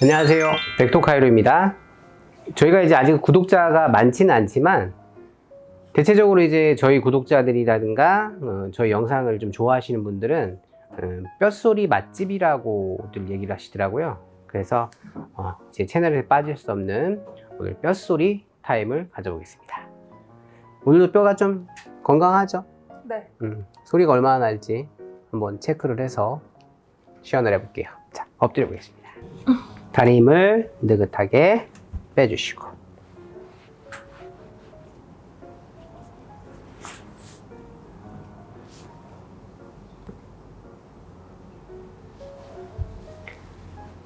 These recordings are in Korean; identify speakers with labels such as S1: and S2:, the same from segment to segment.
S1: 안녕하세요. 벡토카이로입니다. 저희가 이제 아직 구독자가 많지는 않지만 대체적으로 이제 저희 구독자들이라든가 어, 저희 영상을 좀 좋아하시는 분들은 음, 뼛소리 맛집이라고들 얘기를 하시더라고요. 그래서 어, 제 채널에 빠질 수 없는 오늘 뼛소리 타임을 가져보겠습니다. 오늘도 뼈가 좀 건강하죠?
S2: 네.
S1: 음, 소리가 얼마나 날지 한번 체크를 해서 시연을 해볼게요. 자, 엎드려 보겠습니다. 다리 힘을 느긋하게 빼주시고.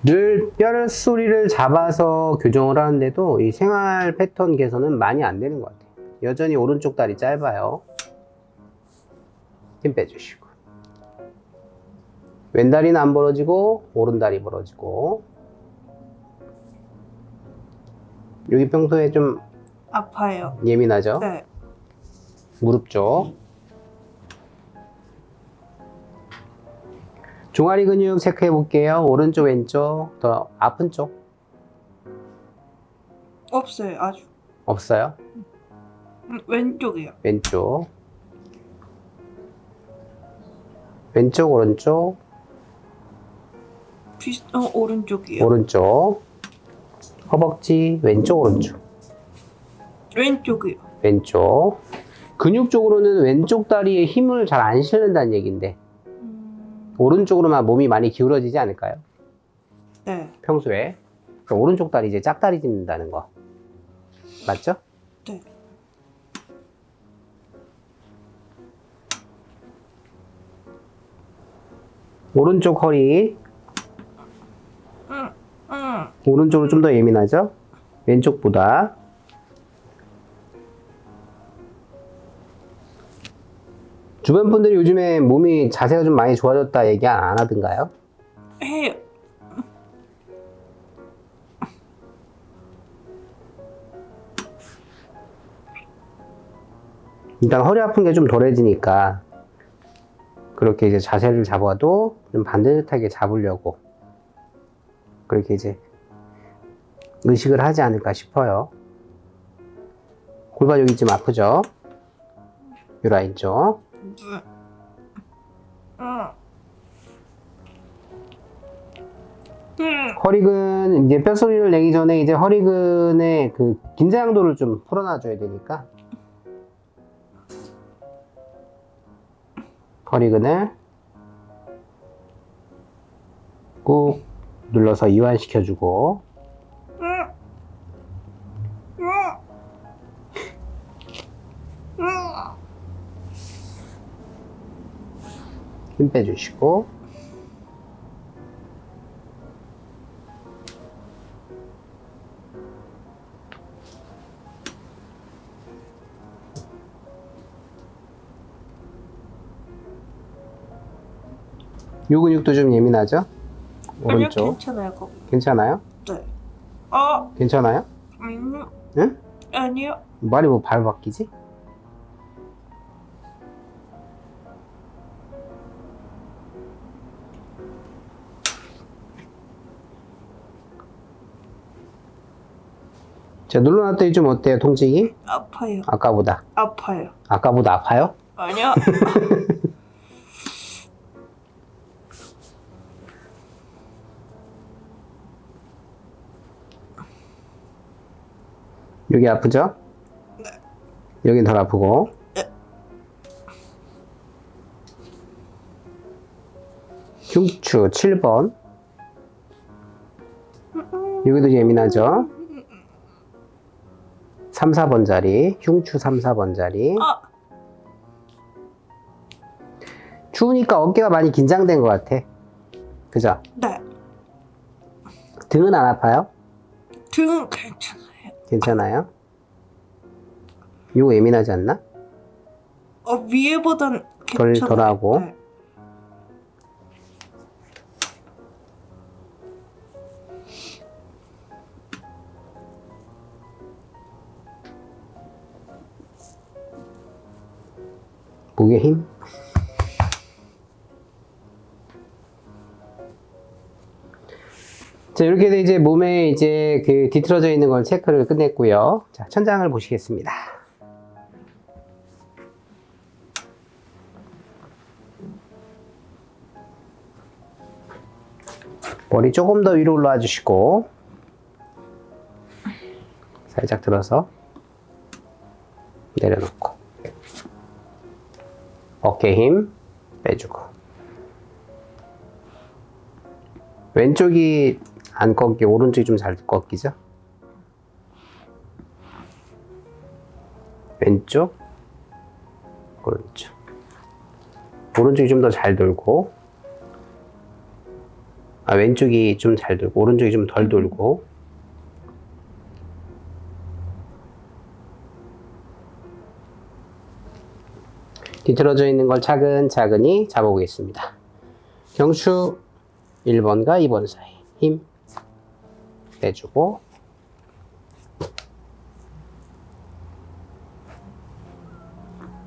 S1: 늘 뼈를 소리를 잡아서 교정을 하는데도 이 생활 패턴 개선은 많이 안 되는 것 같아요. 여전히 오른쪽 다리 짧아요. 힘 빼주시고 왼다리는 안 벌어지고 오른다리 벌어지고 여기 평소에 좀
S2: 아파요.
S1: 예민하죠?
S2: 네.
S1: 무릎 쪽 종아리 근육 체크해 볼게요 오른쪽 왼쪽 더 아픈 쪽
S2: 없어요. 아주.
S1: 없어요
S2: 음, 왼쪽이요.
S1: 왼쪽 왼쪽 오른쪽
S2: 비슷, 어, 오른쪽이요.
S1: 오른쪽 허벅지 왼쪽 오른쪽
S2: 왼쪽이요.
S1: 왼쪽 근육적으로는 왼쪽 다리에 힘을 잘 안 실는다는 얘기인데
S2: 음,
S1: 오른쪽으로만 몸이 많이 기울어지지 않을까요?
S2: 네.
S1: 평소에 그러니까 오른쪽 다리 이제 짝다리 짚는다는 거 맞죠?
S2: 네.
S1: 오른쪽 허리. 오른쪽으로 좀 더 예민하죠? 왼쪽보다 주변 분들이 요즘에 몸이 자세가 좀 많이 좋아졌다 얘기 안 하던가요?
S2: 해요.
S1: 일단 허리 아픈 게 좀 덜해지니까 그렇게 이제 자세를 잡아도 좀 반듯하게 잡으려고 그렇게 이제 의식을 하지 않을까 싶어요. 골반 여기 좀 아프죠? 요 라인 쪽. 허리근 이제 뼈소리를 내기 전에 이제 허리근의 그 긴장도를 좀 풀어놔줘야 되니까 허리근을 꾹 눌러서 이완시켜주고 힘 빼주시고 요 근육도 좀 예민하죠?
S2: 아니요,
S1: 오른쪽
S2: 괜찮아요. 거기.
S1: 괜찮아요?
S2: 네. 어,
S1: 괜찮아요?
S2: 아니요.
S1: 응?
S2: 아니요.
S1: 말이 뭐발 바뀌지? 자 눌러놨더니 좀 어때요 통증이?
S2: 아파요.
S1: 아까보다
S2: 아파요.
S1: 아까보다 아파요?
S2: 아니요.
S1: 여기 아프죠? 여긴 덜 아프고 흉추 7번 여기도 예민하죠? 3, 4번 자리 흉추 3, 4번 자리
S2: 아,
S1: 추우니까 어깨가 많이 긴장된 것 같아 그죠?
S2: 네.
S1: 등은 안 아파요?
S2: 등은 괜찮아요.
S1: 괜찮아요? 이거 예민하지 않나?
S2: 어, 위에보단
S1: 덜-
S2: 괜찮아요.
S1: 덜하고.
S2: 네.
S1: 목에 힘? 자, 이렇게 해서 이제 몸에 이제 그 뒤틀어져 있는 걸 체크를 끝냈고요. 자, 천장을 보시겠습니다. 머리 조금 더 위로 올라와 주시고 살짝 들어서 내려놓고 어깨 힘 빼주고. 왼쪽이 안 꺾기 오른쪽이 좀 잘 꺾이죠? 왼쪽 오른쪽. 오른쪽이 좀 더 잘 돌고. 아 왼쪽이 좀 잘 돌고. 오른쪽이 좀 덜 돌고 뒤틀어져 있는 걸 차근차근히 잡아보겠습니다. 경추 1번과 2번 사이. 힘 빼주고.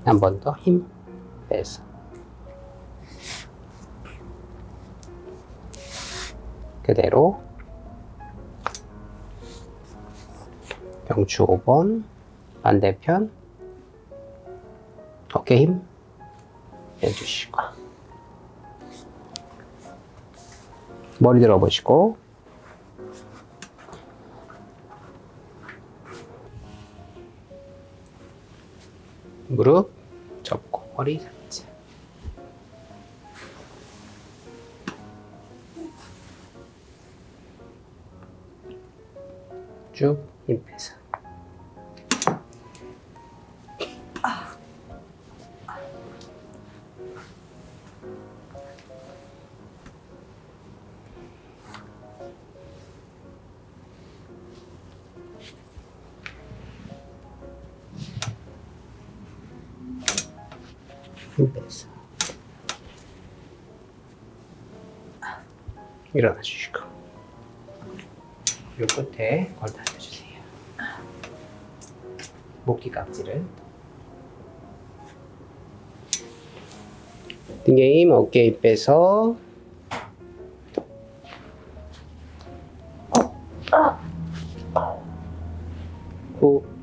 S1: 한 번 더 힘 빼서. 그대로. 경추 5번. 반대편. 어깨 힘 빼주시고. 머리 들어보시고. 무릎 접고 머리 살짝 쭉힘 빼서 힘 빼서. 일어나 주시고. 요 끝에 걸 닫아주세요. 목뒤 깍지를. 힘 어깨에 힘 빼서. 후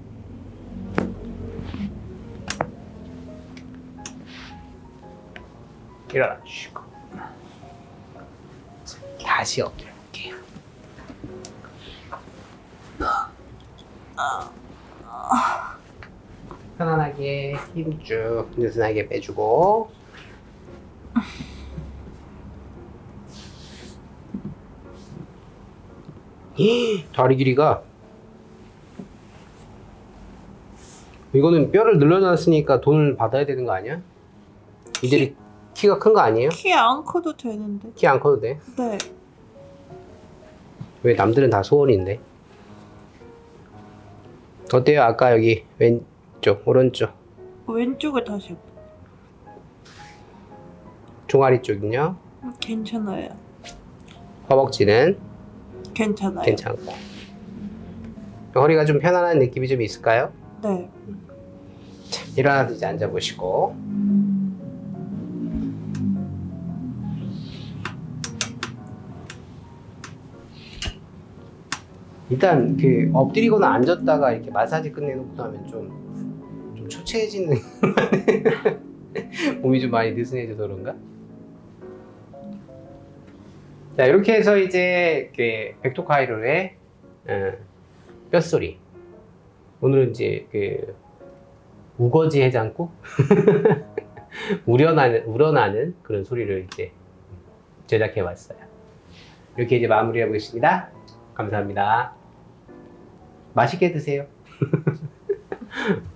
S1: 일어나 주시고. 자, 다시 엎드려 볼게요. 편안하게 힘 쭉 느슨하게 빼주고. 다리 길이가. 이거는 뼈를 늘려놨으니까 돈을 받아야 되는 거 아니야? 이들이 키가 큰 거 아니에요?
S2: 키 안 커도 되는데.
S1: 키 안 커도 돼?
S2: 네.
S1: 왜 남들은 다 소원인데? 어때요? 아까 여기 왼쪽, 오른쪽,
S2: 왼쪽을 다시. 해봐.
S1: 종아리 쪽은요?
S2: 음, 괜찮아요.
S1: 허벅지는
S2: 괜찮아요.
S1: 괜찮고 허리가 좀 편안한 느낌이 좀 있을까요?
S2: 네.
S1: 일어나서 이제 앉아보시고 일단 그 엎드리거나 앉았다가 이렇게 마사지 끝내놓고 나면 좀, 좀 초췌해지는 몸이 좀 많이 느슨해져서 그런가? 자 이렇게 해서 이제 그 백토카이로의 어, 뼛소리 오늘은 이제 그 우거지 해장국 우려나는 우러나는 그런 소리를 이제 제작해 왔어요. 이렇게 이제 마무리해 보겠습니다. 감사합니다. 맛있게 드세요.